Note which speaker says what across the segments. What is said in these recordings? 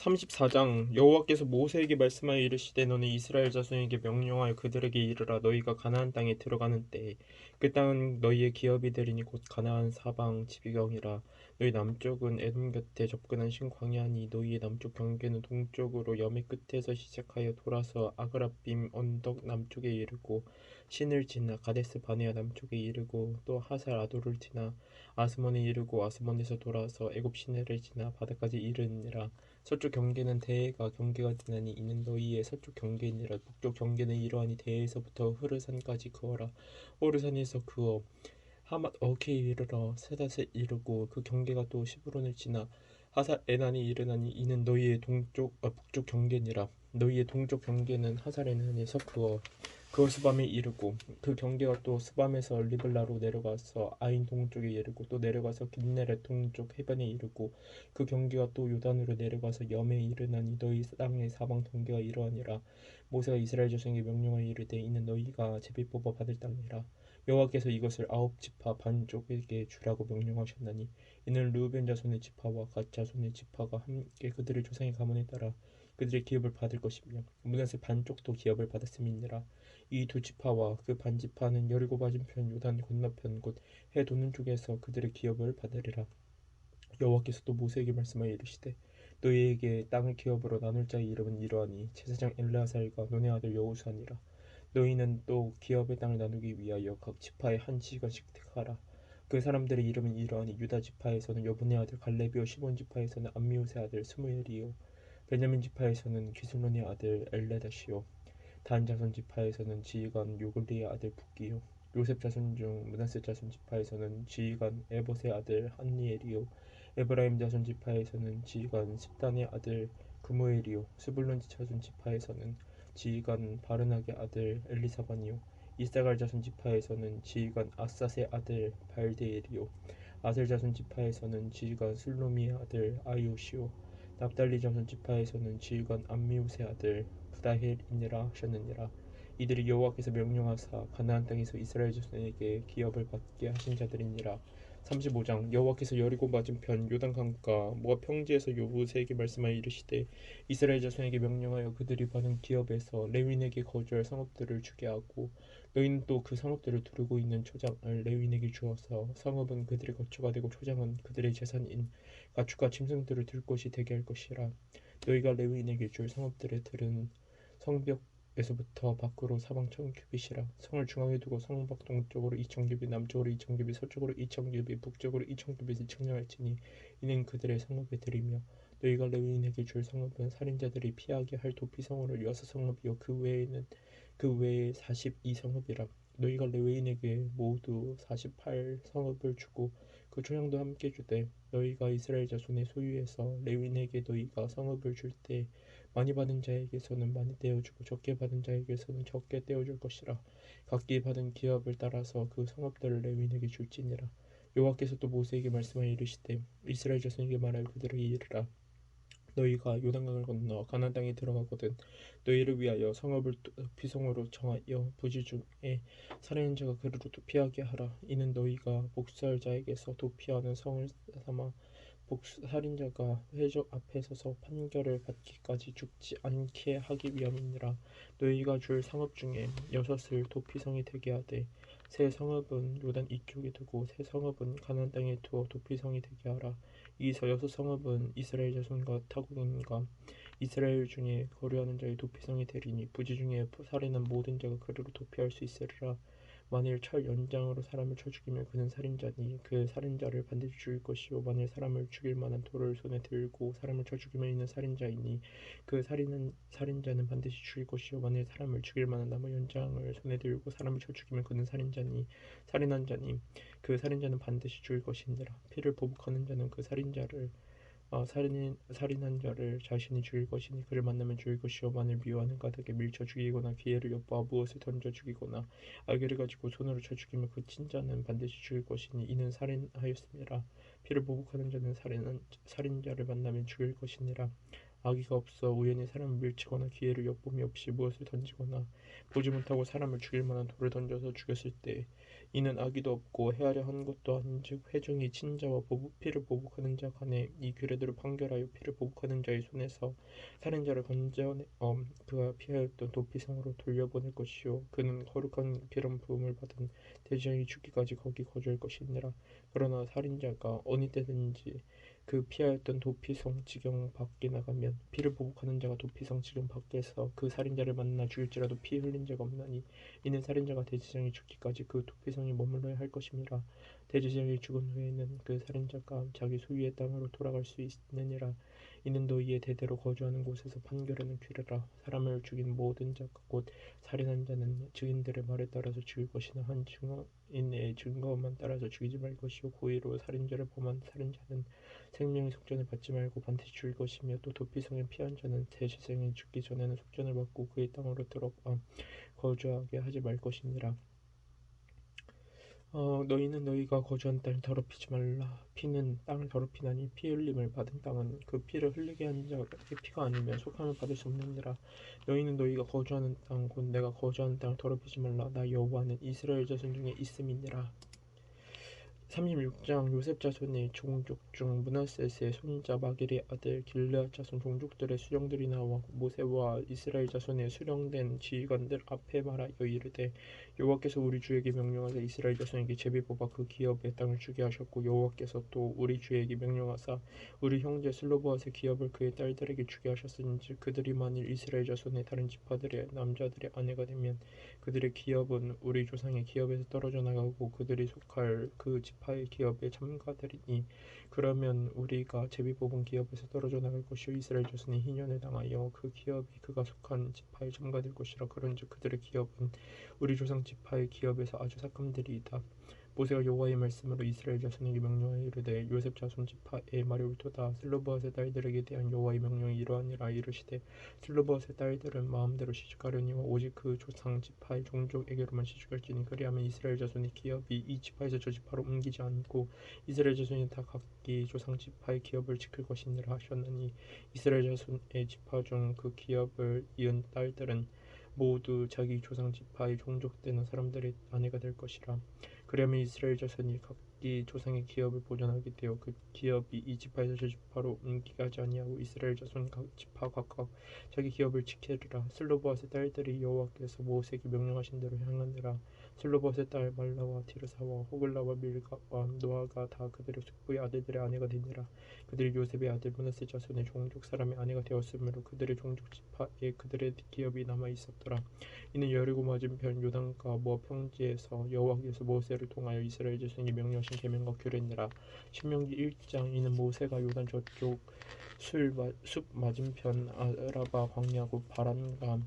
Speaker 1: 34장 여호와께서 모세에게 말씀하여 이르시되 너는 이스라엘 자손에게 명령하여 그들에게 이르라. 너희가 가나안 땅에 들어가는 때에 그 땅은 너희의 기업이 되리니 곧 가나안 사방 지비경이라. 너희 남쪽은 에돔 곁에 접근한 신광야니 너희의 남쪽 경계는 동쪽으로 여매 끝에서 시작하여 돌아서 아그라빔 언덕 남쪽에 이르고 신을 지나 가데스 바네아 남쪽에 이르고 또 하살 아도를 지나 아스몬에 이르고 아스몬에서 돌아서 애굽 시내를 지나 바다까지 이르니라 서쪽 경계는 대해가 경계가 되나니 이는 너희의 서쪽 경계니라. 북쪽 경계는 이러하니 대해에서부터 흐르산까지 그어라. 호르산에서 그어 하맛 어케에 이르러 세닷에 이르고 그 경계가 또 시브론을 지나 하살 에난이 이르나니 이는 너희의 동쪽 아, 북쪽 경계니라 너희의 동쪽 경계는 하살 에난에서 그어 그어 스밤에 이르고 그 경계가 또 스밤에서 리블라로 내려가서 아인 동쪽에 이르고 또 내려가서 긴네렛 동쪽 해변에 이르고 그 경계가 또 요단으로 내려가서 염에 이르나니 너희 땅의 사방 경계가 이러하니라. 모세가 이스라엘 자손에게 명령하여 이르되 이는 너희가 제비 뽑아 받을 땅이라. 여호와께서 이것을 아홉 지파 반쪽에게 주라고 명령하셨나니 이는 르우벤 자손의 지파와 갓 자손의 지파가 함께 그들의 조상의 가문에 따라 그들의 기업을 받을 것이며 문하세 반쪽도 기업을 받았음이니라. 이 두 지파와 그 반지파는 여리고 맞은편 요단 건너편 곧해 도는 쪽에서 그들의 기업을 받으리라. 여호와께서 또 모세에게 말씀하여 이르시되 너희에게 땅을 기업으로 나눌 자의 이름은 이러하니 제사장 엘라살과 논의 아들 여호수아니라. 너희는 또 기업의 땅을 나누기 위하여 각 지파에 한 지간씩 택하라. 그 사람들의 이름은 이러하니 유다 지파에서는 여분의 아들 갈레비오 시몬 지파에서는 암미우스의 아들 스무엘이요 베냐민 지파에서는 기슬론의 아들 엘레다시요 단 자손 지파에서는 지휘관 요글리의 아들 북기요 요셉 자손 중 문하세 자손 지파에서는 지휘관 에봇의 아들 한니엘이요 에브라임 자손 지파에서는 지휘관 십단의 아들 그무엘이요 스불론 자손 지파에서는 지휘관 바르낙의 아들 엘리사반이요 이사갈 자손 지파에서는 지휘관 아삿의 아들 발데엘이요 아셀 자손 지파에서는 지휘관 슬로미의 아들 아이오시요 납달리 자손 지파에서는 지휘관 암미우스의 아들 부다헬이니라 하셨느니라. 이들이 여호와께서 명령하사 가나안 땅에서 이스라엘 자손에게 기업을 받게 하신 자들이니라. 35장 여호와께서 여리고 맞은편 요단강가 모압 평지에서 요부세에게 말씀하여 이르시되 이스라엘 자손에게 명령하여 그들이 받은 기업에서 레윈에게 거주할 성읍들을 주게 하고 또그 성읍들을 두르고 있는 초장을 레윈에게 주어서 성읍은 그들의 거처가 되고 초장은 그들의 재산인 가축과 짐승들을 들 곳이 되게 할 것이라. 너희가 레윈에게 줄 성읍들의 들은 성벽 에서부터 밖으로 사방 천 규빗이라. 성을 중앙에 두고 성밖 동쪽으로 이천 규빗 남쪽으로 이천 규빗 서쪽으로 이천 규빗 북쪽으로 이천 규빗을 측량할지니 이는 그들의 성읍에 들이며 너희가 레위인에게 줄 성읍은 살인자들이 피하게 할 도피성으로 여섯 성읍이요. 그 외에는 그 외에 사십이 성읍이라. 너희가 레위인에게 모두 사십팔 성읍을 주고 그 초량도 함께 주되 너희가 이스라엘 자손의 소유에서 레위인에게 너희가 성읍을 줄 때 많이 받은 자에게서는 많이 떼어주고 적게 받은 자에게서는 적게 떼어줄 것이라. 각기 받은 기업을 따라서 그 성읍들을 레윈에게 줄지니라. 여호와께서 또 모세에게 말씀하여 이르시되 이스라엘 자손에게 말하여 그들에게 이르라 너희가 요단강을 건너 가나안 땅에 들어가거든. 너희를 위하여 성읍을 피성으로 정하여 부지 중에 살인한 자가 그리로 도피하게 하라. 이는 너희가 복수할 자에게서 도피하는 성을 삼아 살인자가 회적 앞에 서서 판결을 받기까지 죽지 않게 하기 위함이니라. 너희가 줄 성읍 중에 여섯을 도피성이 되게 하되 새 성읍은 요단 이쪽에 두고 새 성읍은 가나안 땅에 두어 도피성이 되게 하라 이 여섯 성읍은 이스라엘 자손과 타국인과 이스라엘 중에 거류하는 자의 도피성이 되리니 부지 중에 살인한 모든 자가 그리로 도피할 수 있으리라 만일 철 연장으로 사람을 쳐 죽이면 그는 살인자니 그 살인자를 반드시 죽일 것이요. 만일 사람을 죽일 만한 돌을 손에 들고 사람을 쳐 죽이면 이는 살인자이니 그 살인은 살인자는 반드시 죽일 것이요. 만일 사람을 죽일 만한 나무 연장을 손에 들고 사람을 쳐 죽이면 그는 살인자니 살인한 자니 그 살인자는 반드시 죽일 것이니라. 피를 보복하는 자는 그 살인자를 어, 살인, 살인한 자를 자신이 죽일 것이니 그를 만나면 죽일 것이요 만일 미워하는 가닥에 밀쳐 죽이거나 기회를 엿보아 무엇을 던져 죽이거나 알개를 가지고 손으로 쳐 죽이면 그 친자는 반드시 죽일 것이니 이는 살인하였습니다. 피를 보복하는 자는 살인한, 살인자를 만나면 죽일 것이니라 악의가 없어 우연히 사람을 밀치거나 기회를 엿봄이 없이 무엇을 던지거나 보지 못하고 사람을 죽일 만한 돌을 던져서 죽였을 때 이는 악의도 없고 헤아려 한 것도 아닌즉 회중이 친자와 보복, 피를 보복하는 자 간에 이 규례대로 판결하여 피를 보복하는 자의 손에서 살인자를 건져내 어, 그가 피하였던 도피성으로 돌려보낼 것이요. 그는 거룩한 피름 부음을 받은 대지장이 죽기까지 거기 거주할 것이니라 그러나 살인자가 어느 때든지 그 피하였던 도피성 지경 밖에 나가면 피를 보복하는 자가 도피성 지경 밖에서 그 살인자를 만나 죽일지라도 피 흘린 자가 없나니 이는 살인자가 대지장이 죽기까지 그 도피성이 머물러야 할 것임이라 대지장이 죽은 후에는 그 살인자가 자기 소유의 땅으로 돌아갈 수 있느니라. 이는 너희의 대대로 거주하는 곳에서 판결하는 규례라. 사람을 죽인 모든 자가 곧 살인한 자는 증인들의 말에 따라서 죽일 것이나 한 증인의 증거만 따라서 죽이지 말 것이요. 고의로 살인죄를 범한 살인자는 생명의 속전을 받지 말고 반드시 죽일 것이며 또 도피성에 피한 자는 대지생이 죽기 전에는 속전을 받고 그의 땅으로 들어가 거주하게 하지 말 것이니라 어, 너희는 너희가 거주한 땅을 더럽히지 말라. 피는 땅을 더럽히나니 피 흘림을 받은 땅은 그 피를 흘리게 한 자의 피가 아니면 속함을 받을 수 없느니라. 너희는 너희가 거주하는 땅 곧 내가 거주하는 땅을 더럽히지 말라. 나 여호와는 이스라엘 자손 중에 있음이니라. 36장 요셉 자손의 종족 중 므낫세스의 손자 마길의 아들 길르앗 자손 종족들의 수령들이 나와 모세와 이스라엘 자손의 수령된 지휘관들 앞에 말하여 이르되 여호와께서 우리 주에게 명령하사 이스라엘 자손에게 제비 뽑아 그 기업의 땅을 주게 하셨고 여호와께서 또 우리 주에게 명령하사 우리 형제 슬로보아의 기업을 그의 딸들에게 주게 하셨은즉 그들이 만일 이스라엘 자손의 다른 지파들의 남자들의 아내가 되면 그들의 기업은 우리 조상의 기업에서 떨어져 나가고 그들이 속할 그 지파의 기업에 참가되리니 그러면 우리가 제비 뽑은 기업에서 떨어져 나갈 것이요 이스라엘 자손이 희년을 당하여 그 기업이 그가 속한 지파에 참가될 것이라 그런즉 그들의 기업은 우리 조상 지파의 기업에서 아주 삭감들이이다. 모세가 여호와의 말씀으로 이스라엘 자손에게 명령하여 이르되 요셉 자손 지파의 말이 옳도다. 슬로보아의 딸들에게 대한 여호와의 명령이 이러하니라 이르시되 슬로보아의 딸들은 마음대로 시집가려니와 오직 그 조상 지파의 종족에게로만 시집갈지니 그리하면 이스라엘 자손의 기업이 이 지파에서 저 지파로 옮기지 않고 이스라엘 자손이 다 각기 조상 지파의 기업을 지킬 것이니라 하셨느니 이스라엘 자손의 지파 중 그 기업을 이은 딸들은 모두 자기 조상 지파의 종족되는 사람들의 아내가 될 것이라. 그러면 이스라엘 자손이 각기 조상의 기업을 보존하게 되어 그 기업이 이 지파에서 저 지파로 옮기게 하지 아니하고 이스라엘 자손 각 지파 각각 자기 기업을 지키리라. 슬로보아의 딸들이 여호와께서 모세에게 명령하신 대로 행하느라 슬로보아의 딸 말라와 디르사와 호글라와 밀가와 노아가 다 그들의 숙부의 아들들의 아내가 되니라. 그들이 요셉의 아들 문하세 자손의 종족 사람의 아내가 되었으므로 그들의 종족 지파에 그들의 기업이 남아 있었더라. 이는 여리고 맞은편 요단과 모압 평지에서 여호와께서 모세를 통하여 이스라엘 자손에게 명령하신 계명과 규례니라. 신명기 1장 이는 모세가 요단 저쪽 술, 숲 맞은편 아라바 광야고 바란과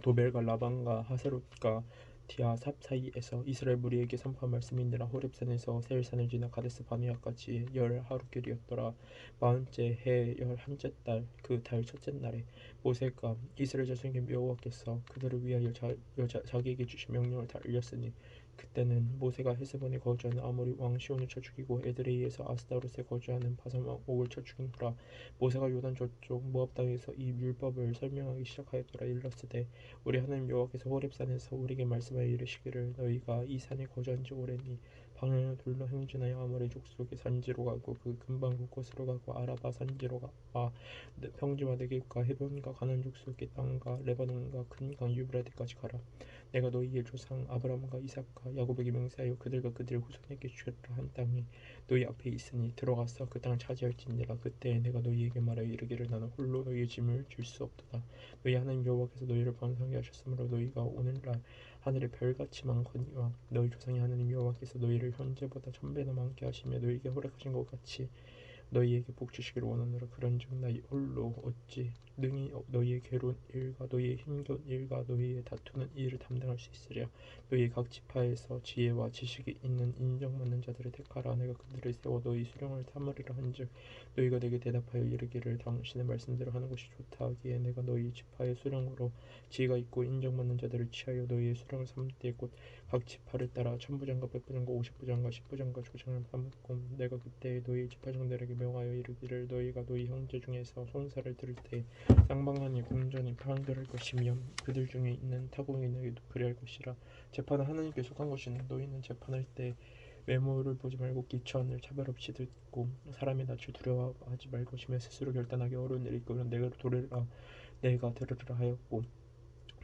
Speaker 1: 도벨과 라반과 하세롯과 디아삽 사이에서 이스라엘 무리에게 선포한 말씀이니라. 호렙산에서 세일산을 지나 가데스 바네아까지 열 하루길이었더라. 마흔째 해 열한째 달 그 달 첫째 날에 모세가 이스라엘 자손에게 여호와께서 그들을 위하여 자, 여 자, 자기에게 주신 명령을 다 알렸으니 그때는 모세가 헤스본에 거주하는 아모리 왕 시온을 쳐 죽이고 에드레이에서 아스타롯에 거주하는 바산 왕 옥을 쳐 죽인 후라 모세가 요단 저쪽 모압 땅에서 이 율법을 설명하기 시작하였더라 일러스되 우리 하나님 여호와께서 호렙산에서 우리에게 말씀하여 이르시기를 너희가 이 산에 거주한 지 오래니 방향을 돌로 행진하여 아모리 족속의 산지로 가고 그 근방 곳곳으로 가고 아라바 산지로 가와 평지와 네겝과 해변과 가난 족속의 땅과 레바논과 큰 강 유브라데까지 가라. 내가 너희의 조상 아브라함과 이삭과 야곱에게 맹세하여 그들과 그들의 후손에게 주겠다 한 땅이 너희 앞에 있으니 들어가서 그 땅을 차지할지니라. 그때 내가 너희에게 말하여 이르기를 나는 홀로 너희의 짐을 줄 수 없도다. 너희 하나님 여호와께서 너희를 번성하게 하셨으므로 너희가 오늘날 하늘의 별같이 많거니와 너희 조상의 하나님 여호와께서 너희를 현재보다 천배나 많게 하시며 너희에게 허락하신 것 같이 너희에게 복 주시기를 원하노라 그런즉 나 홀로 어찌 능히 너희의 괴로운 일과 너희의 힘겨운 일과 너희의 다투는 일을 담당할 수 있으랴. 너희 각 지파에서 지혜와 지식이 있는 인정받는 자들을 택하라. 내가 그들을 세워 너희 수령을 삼으리라 한즉 너희가 내게 대답하여 이르기를 당신의 말씀대로 하는 것이 좋다 하기에 내가 너희 지파의 수령으로 지혜가 있고 인정받는 자들을 취하여 너희의 수령을 삼되 곧 각 지파를 따라 천부장과 백부장과 오십부장과 십부장과 조장을 삼고 내가 그때 너희 지파장들에게 명하여 이르기를 너희가 너희 형제 중에서 송사를 들을 때 쌍방하니 공전이 파랑들할 것이며 그들 중에 있는 너희도 그리할 것이라 재판은 하나님께 속한 것이니 너희는 재판할 때 외모를 보지 말고 기천을 차별 없이 듣고 사람의 낯을 두려워하지 말 것이며 스스로 결단하기 어려운 일이 있거든 내가 도리라 내가 들으라 하였고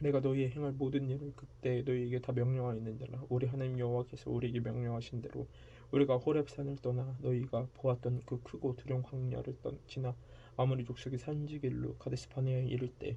Speaker 1: 내가 너희의 행할 모든 일을 그때 너희에게 다 명령하였느니라. 우리 하나님 여호와께서 우리에게 명령하신 대로 우리가 호렙산을 떠나 너희가 보았던 그 크고 두려운 광야를 떠 지나 아무리 족속이 산지길로 가데스바네아에 이를 때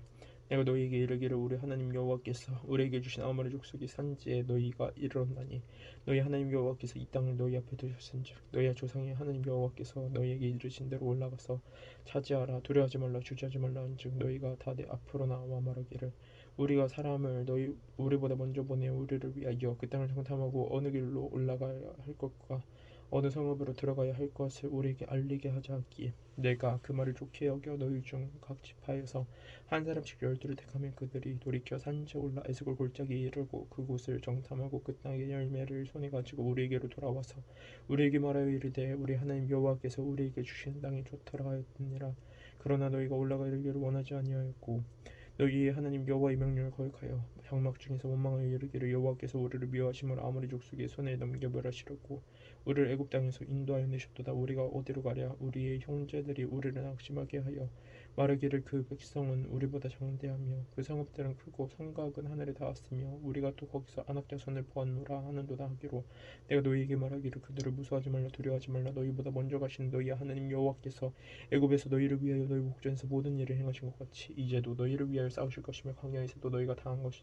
Speaker 1: 내가 너희에게 이르기를 우리 하나님 여호와께서 우리에게 주신 아무리 족속이 산지에 너희가 이르렀나니 너희 하나님 여호와께서 이 땅을 너희 앞에 두셨은즉 너희의 조상의 하나님 여호와께서 너희에게 이르신 대로 올라가서 차지하라 두려워하지 말라 주저하지 말라 한즉 너희가 다 내 앞으로 나와 말하기를 우리가 사람을 너희 우리보다 먼저 보내 우리를 위하여 그 땅을 정탐하고 어느 길로 올라가야 할 것과 어느 성읍으로 들어가야 할 것을 우리에게 알리게 하자 하기에 내가 그 말을 좋게 여겨 너희 중 각 지파에서 한 사람씩 열두를 택하면 그들이 돌이켜 산지에 올라 에스골 골짜기에 이르고 그곳을 정탐하고 그 땅의 열매를 손에 가지고 우리에게로 돌아와서 우리에게 말하여 이르되 우리 하나님 여호와께서 우리에게 주신 땅이 좋더라 하였느니라. 그러나 너희가 올라가 이르기를 원하지 아니하였고 너희의 하나님 여호와의 명령을 거역하여 장막 중에서 원망하여 이르기를 여호와께서 우리를 미워하심으로 아무리 족속의 손에 넘겨 멸하시려고 우리를 애굽 땅에서 인도하여 내셨도다. 우리가 어디로 가랴? 우리의 형제들이 우리를 낙심하게 하여 말하기를 그 백성은 우리보다 장대하며 그 성읍들은 크고 성곽은 하늘에 닿았으며 우리가 또 거기서 안악자손을 보았노라 하는도다 하기로 내가 너희에게 말하기를 그들을 무서워하지 말라 두려워하지 말라. 너희보다 먼저 가신 너희 하나님 여호와께서 애굽에서 너희를 위하여 너희 목전에서 모든 일을 행하신 것 같이 이제도 너희를 위하여 싸우실 것이며 광야에서도 너희가 당한 것이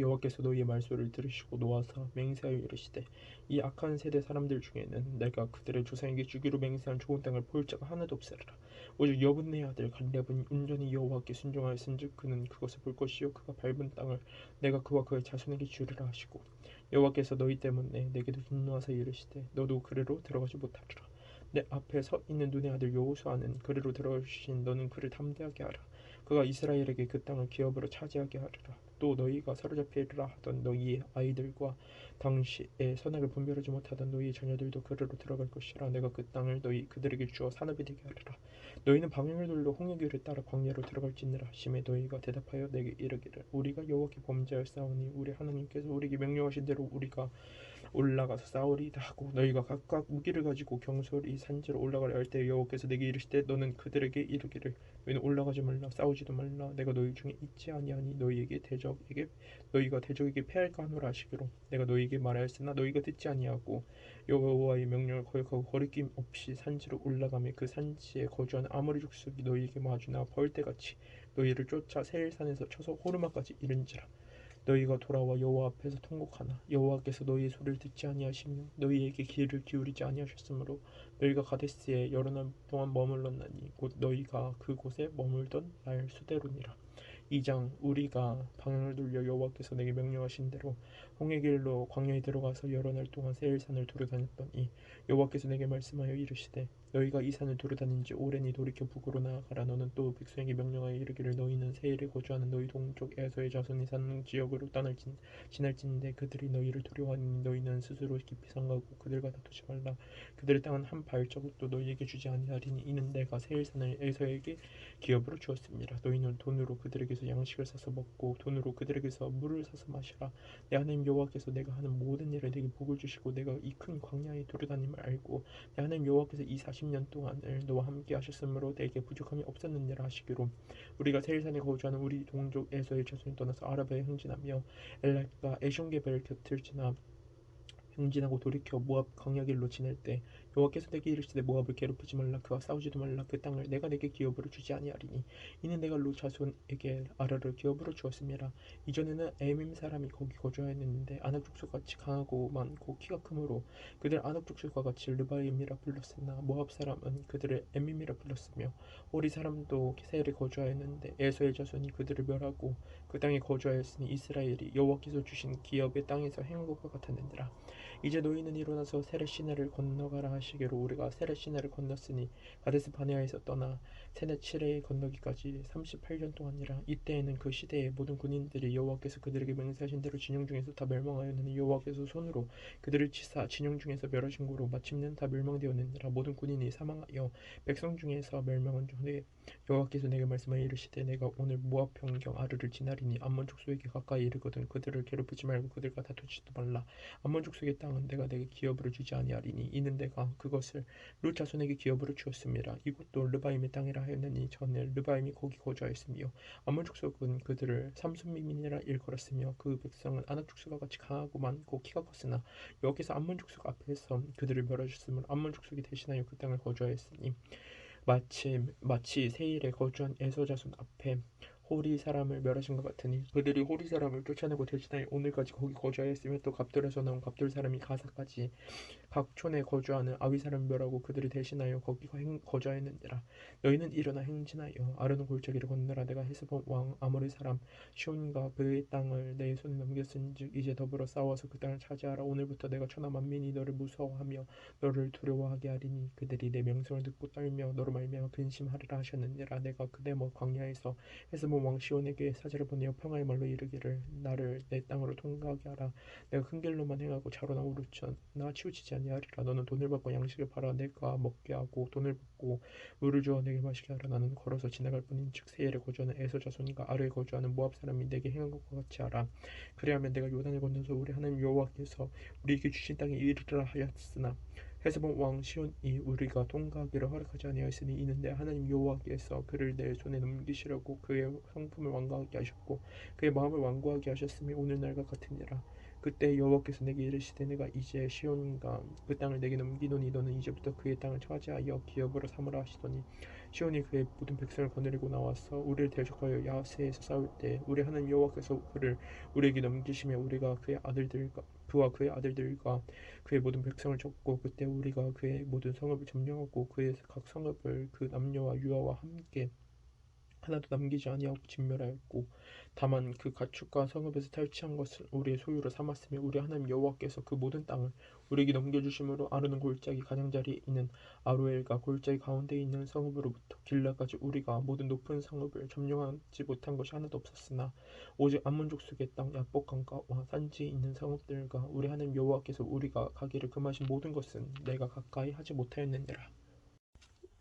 Speaker 1: 여호와께서 너희의 말소를 들으시고 놓아서 맹세하여 이르시되 이 악한 세대 사람들 중에는 내가 그들의 조상에게 주기로 맹세한 좋은 땅을 볼 자가 하나도 없으리라. 오직 여분네 아들 간렙은 온전히 여호와께 순종하였은즉 그는 그것을 볼 것이요 그가 밟은 땅을 내가 그와 그의 자손에게 주리라 하시고 여호와께서 너희 때문에 내게도 분노하사 이르시되 너도 그리로 들어가지 못하리라. 내 앞에 서 있는 눈의 아들 여호수아는 그리로 들어가신 너는 그를 담대하게 하라. 그가 이스라엘에게 그 땅을 기업으로 차지하게 하리라 또 너희가 사로잡히리라 하던 너희의 아이들과 당시에 선악을 분별하지 못하던 너희의 자녀들도 그리로 들어갈 것이라. 내가 그 땅을 너희 그들에게 주어 산업이 되게 하리라. 너희는 방향을 돌려 홍해길을 따라 광야로 들어갈지니라 하심에 너희가 대답하여 내게 이르기를 우리가 여호와께 범죄하였사오니 우리 하나님께서 우리에게 명령하신 대로 우리가 올라가서 싸우리다 하고 너희가 각각 무기를 가지고 경솔이 산지로 올라가려 할 때 여호와께서 내게 이르시되 너는 그들에게 이르기를 너희는 올라가지 말라 싸우지도 말라. 내가 너희 중에 있지 아니하니 너희에게 대적에게 너희가 대적에게 패할까 하노라 하시기로. 내가 너희에게 말하였으나 너희가 듣지 아니하고 여호와의 명령을 거역하고 거리낌 없이 산지로 올라가며 그 산지에 거주하는 아모리 족속이 너희에게 마주나 벌떼같이 너희를 쫓아 세일산에서 쳐서 호르마까지 이른지라 너희가 돌아와 여호와 앞에서 통곡하나? 여호와께서 너희의 소리를 듣지 아니하시며 너희에게 귀를 기울이지 아니하셨으므로 너희가 가데스에 여러 날 동안 머물렀나니 곧 너희가 그곳에 머물던 날 수대로니라. 2장 우리가 방향을 돌려 여호와께서 내게 명령하신 대로 홍해 길로 광야에 들어가서 여러 날 동안 세일산을 두루 다녔더니 여호와께서 내게 말씀하여 이르시되 너희가 이 산을 두루다닌 지 오래니 돌이켜 북으로 나아가라. 너는 또 백성에게 명령하여 이르기를 너희는 세일에 거주하는 너희 동쪽 에서의 자손이 사는 지역으로 떠날진 지날진데 그들이 너희를 두려워하니 너희는 스스로 깊이 상가고 그들과 다투지 말라. 그들의 땅은 한 발자국도 너희에게 주지 아니하리니 이는 내가 세일산을 에서에게 기업으로 주었습니다. 너희는 돈으로 그들에게서 양식을 사서 먹고 돈으로 그들에게서 물을 사서 마시라. 내 하나님 여호와께서 내가 하는 모든 일에 내게 복을 주시고 내가 이 큰 광야에 두루다님을 알고 내 하나님 여호와께서 이 40년 동안을 너와 함께 하셨으므로 내게 부족함이 없었느니라 하시기로 우리가 세일산에 거주하는 우리 동족 에서의 자손이 떠나서 아라바에 행진하며 엘랄과 에숑게벨 곁을 지나 행진하고 돌이켜 모압 광야 길로 지낼 때 여호와께서 내게 이르시되 모압을 괴롭히지 말라. 그와 싸우지도 말라. 그 땅을 내가 내게 기업으로 주지 아니하리니 이는 내가 롯 자손에게 아라를 기업으로 주었음이라 이전에는 에밈 사람이 거기 거주하였는데 아낙 족속같이 강하고 많고 키가 크므로 그들 아낙 족속과 같이 르바임이라 불렀으나 모압 사람은 그들을 에밈이라 불렀으며 오리 사람도 세일에 거주하였는데 에서의 자손이 그들을 멸하고 그 땅에 거주하였으니 이스라엘이 여호와께서 주신 기업의 땅에서 행한 것과 같았느니라. 이제 너희는 일어나서 세렛 시내를 건너가라 하 시기로 우리가 세렛 시내를 건넜으니 가데스 바네아에서 떠나 세넷 칠레에 건너기까지 38년 동안이라 이때에는 그 시대의 모든 군인들이 여호와께서 그들에게 맹세하신 대로 진영 중에서 다 멸망하였느니 여호와께서 손으로 그들을 치사 진영 중에서 멸하신 고로 마침내 다 멸망되었느니라 모든 군인이 사망하여 백성 중에서 멸망한 중에 여호와께서 내게 말씀하여 이르시되 내가 오늘 모압 평경 아르를 지나리니 암몬 족속에게 가까이 이르거든 그들을 괴롭히지 말고 그들과 다투지도 말라 암몬 족속의 땅은 내가 내게 기업으로 주지 아니하리니 이는 내가 그것을 룻 자손에게 기업으로 주었습니다. 이곳도 르바임의 땅이라 하였느니 전에 르바임이 거기 거주하였으며 암몬 족속은 그들을 삼순미민이라 일컬었으며 그 백성은 아낙 족속과 같이 강하고 많고 키가 컸으나 여호와께서 암몬 족속 앞에서 그들을 멸하셨으므로 암몬 족속이 대신하여 그 땅을 거주하였으니 마치 마치 세일에 거주한 에서 자손 앞에 호리 사람을 멸하신 것 같으니 그들이 호리 사람을 쫓아내고 대신하여 오늘까지 거기 거주하였으며 또 갑돌에서 나온 갑돌 사람이 가사까지 각 촌에 거주하는 아위 사람을 멸하고 그들이 대신하여 거기 거주하였느니라. 너희는 일어나 행진하여 아르논 골짜기를 건너라. 내가 헤스본 왕 아모리 사람 시온과 그의 땅을 내 손에 넘겼은즉 이제 더불어 싸워서 그 땅을 차지하라. 오늘부터 내가 천하 만민이 너를 무서워하며 너를 두려워하게 하리니 그들이 내 명성을 듣고 떨며 너로 말미암아 근심하리라 하셨느니라. 내가 그대 뭐 광야에서 헤스본 왕 시온에게 사자를 보내어 평화의 말로 이르기를 나를 내 땅으로 통과하게 하라. 내가 큰 길로만 행하고 자로나 오르천나 치우치지 아니하리라. 너는 돈을 받고 양식을 팔아 내가 먹게 하고 돈을 받고 물을 주어 내게 마시게 하라. 나는 걸어서 지나갈 뿐인 즉 세일에 거주하는 에서 자손과 아르에 거주하는 모압 사람이 내게 행한 것과 같이 하라. 그리하면 내가 요단을 건너서 우리 하나님 여호와께서 우리에게 주신 땅에 이르라 하였으나 헤스본 왕 시온이 우리가 통과하기를 허락하지 아니하였으니 이는 내 하나님 여호와께서 그를 내 손에 넘기시려고 그의 성품을 완고하게 하셨고 그의 마음을 완고하게 하셨으니 오늘날과 같으니라. 그때 여호와께서 내게 이르시되 내가 이제 시온과 그 땅을 내게 넘기노니 너는 이제부터 그의 땅을 차지하여 기업으로 삼으라 하시더니 시온이 그의 모든 백성을 거느리고 나와서 우리를 대적하여 야세에서 싸울 때 우리 하나님 여호와께서 그를 우리에게 넘기시며 우리가 그의 아들들과 그와 그의 아들들과 그의 모든 백성을 쳤고 그때 우리가 그의 모든 성읍을 점령하고 그의 각 성읍을 그 남녀와 유아와 함께 하나도 남기지 아니하고 진멸하였고 다만 그 가축과 성읍에서 탈취한 것을 우리의 소유로 삼았으며 우리 하나님 여호와께서 그 모든 땅을 우리에게 넘겨주심으로 아르는 골짜기 가장자리에 있는 아루엘과 골짜기 가운데 있는 성읍으로부터 길라까지 우리가 모든 높은 성읍을 점령하지 못한 것이 하나도 없었으나 오직 암몬 족 속의 땅 야복 강가와 산지에 있는 성읍들과 우리 하나님 여호와께서 우리가 가기를 금하신 모든 것은 내가 가까이 하지 못하였느니라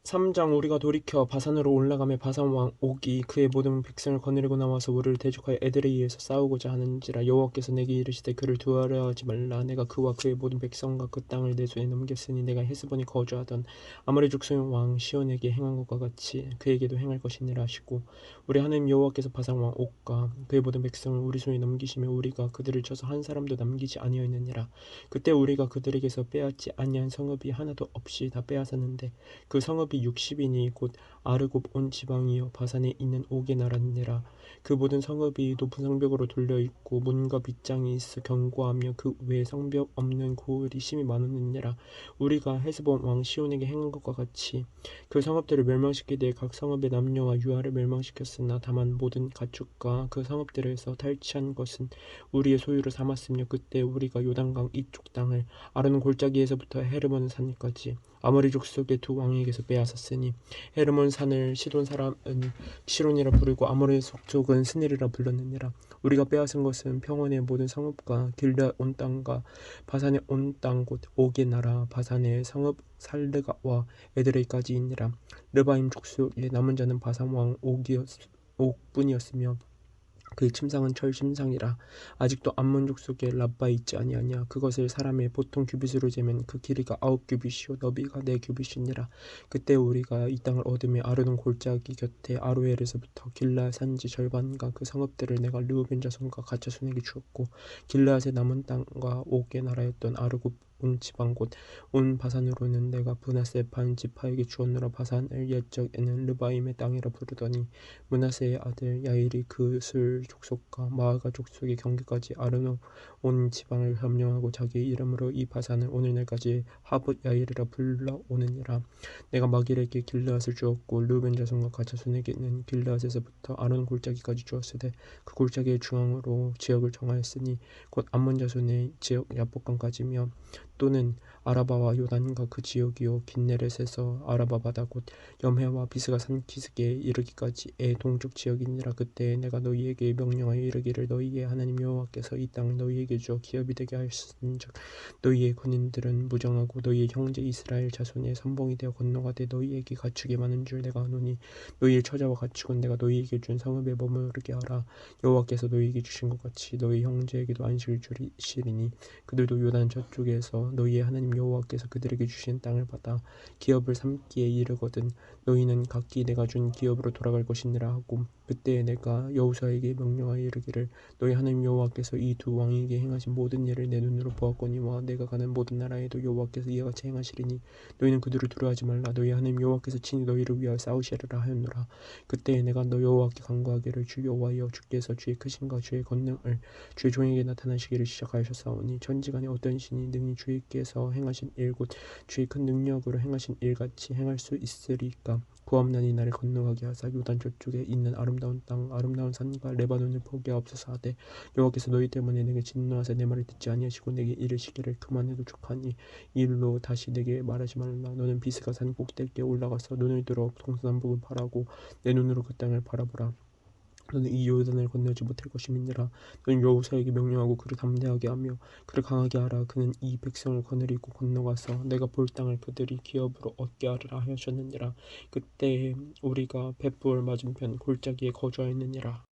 Speaker 1: 3장 우리가 돌이켜 바산으로 올라가며 바산 왕 옥이 그의 모든 백성을 거느리고 나와서 우리를 대적하여 에드레이에서 싸우고자 하는지라 여호와께서 내게 이르시되 그를 두려워하지 말라. 내가 그와 그의 모든 백성과 그 땅을 내 손에 넘겼으니 내가 헤스본이 거주하던 아모리 족속 왕 시온에게 행한 것과 같이 그에게도 행할 것이니라 하시고 우리 하나님 여호와께서 바산 왕 옥과 그의 모든 백성을 우리 손에 넘기시며 우리가 그들을 쳐서 한 사람도 남기지 아니하였느니라. 그때 우리가 그들에게서 빼앗지 아니한 성읍이 하나도 없이 다 빼앗았는데 그 성읍 사람이 60이니 곧 아르곱 온 지방이요 바산에 있는 옥의 나라니라. 그 모든 성읍이 높은 성벽으로 돌려 있고 문과 빗장이 있어 견고하며 그 외에 성벽 없는 고을이 심히 많았느니라. 우리가 헤스본 왕 시온에게 행한 것과 같이 그 성읍들을 멸망시키되 각 성읍의 남녀와 유아를 멸망시켰으나 다만 모든 가축과 그 성읍들에서 탈취한 것은 우리의 소유로 삼았으며 그때 우리가 요단강 이쪽 땅을 아르는 골짜기에서부터 헤르몬 산까지 아모리 족속의 두 왕에게서 빼앗았으니 헤르몬 산을 시돈 사람은 시론이라 부르고 아모리 속족은 스닐이라 불렀느니라. 우리가 빼앗은 것은 평원의 모든 성읍과 길라 온 땅과 바산의 온 땅곧 옥의 나라 바산의 성읍 살르가와 에드레이까지이니라. 르바임 족속의 남은 자는 바산 왕 옥이었 옥뿐이었으며 그 침상은 철 침상이라 아직도 암몬 족 속에 랍바 있지 아니하냐. 그것을 사람의 보통 규빗으로 재면 그 길이가 아홉 규빗이요. 너비가 네 규빗이니라. 그때 우리가 이 땅을 얻음에 아르논 골짜기 곁에 아로엘에서부터 길라 산지 절반과 그 성읍들을 내가 르우벤 자손과 가짜 손에게 주었고 길라앗의 남은 땅과 옥의 나라였던 아르곱 온 지방 곧 온 바산으로는 내가 브나세 반 지파에게 주었노라. 바산을 옛적에는 르바임의 땅이라 부르더니 문하세의 아들 야일이 그술 족속과 마아가 족속의 경계까지 아르노 온 지방을 점령하고 자기의 이름으로 이 바산을 오늘날까지 하봇 야일이라 불러오느니라. 내가 마길에게 길르앗을 주었고 르벤 자손과 가자손에게는 길르앗에서부터 아론 골짜기까지 주었으되 그 골짜기의 중앙으로 지역을 정하였으니 곧 암몬 자손의 지역 야복강까지며 또는 아라바와 요단과 그 지역이요 긴네렛에서 아라바 바다 곧 염해와 비스가 산 기슭에 이르기까지 의 동쪽 지역이니라. 그때 내가 너희에게 명령하여 이르기를 너희의 하나님 여호와께서 이 땅을 너희에게 주어 기업이 되게 하였은즉 너희의 군인들은 무정하고 너희의 형제 이스라엘 자손의 선봉이 되어 건너가되 너희에게 가축이 많은 줄 내가 아노니 너희의 처자와 가축은 내가 너희에게 준 성읍에 머무르게 하라. 여호와께서 너희에게 주신 것 같이 너희 형제에게도 안식을 주시리니 그들도 요단 저쪽에서 너희의 하나님 여호와께서 그들에게 주신 땅을 받아 기업을 삼기에 이르거든 너희는 각기 내가 준 기업으로 돌아갈 것이니라 하고 그때 내가 여호사에게 명령하여 이르기를 너희 하나님 여호와께서 이 두 왕에게 행하신 모든 일을 내 눈으로 보았거니와 내가 가는 모든 나라에도 여호와께서 이와 같이 행하시리니 너희는 그들을 두려워하지 말라. 너희 하나님 여호와께서 친히 너희를 위하여 싸우시리라 하였노라. 그때 내가 너 여호와께 간구하기를 주 여호와여 주께서 주의 크신과 주의 권능을 주의 종에게 나타나시기를 시작하셨사오니 천지간에 어떤 신이 능히 주께서 행하신 일 곧 주의 큰 능력으로 행하신 일 같이 행할 수 있으리까? 구함난이 나를 건너가게 하사 요단 저쪽에 있는 아름 다운 땅 아름다운 산과 레바논을 포기하옵소서 하되 여호와께서 너희 때문에 내게 진노하사 내 말을 듣지 아니하시고 내게 이르시기를 그만해도 족하니 이 일로 다시 내게 말하지 말라. 너는 비스가 산 꼭대기에 올라가서 눈을 들어 동서남북을 바라고 내 눈으로 그 땅을 바라보라 너는 이 요단을 건너지 못할 것임이니라. 너는 여호사에게 명령하고 그를 담대하게 하며 그를 강하게 하라. 그는 이 백성을 거느리고 건너가서 내가 볼 땅을 그들이 기업으로 얻게 하리라 하셨느니라. 그때 우리가 벳부을 맞은편 골짜기에 거주하였느니라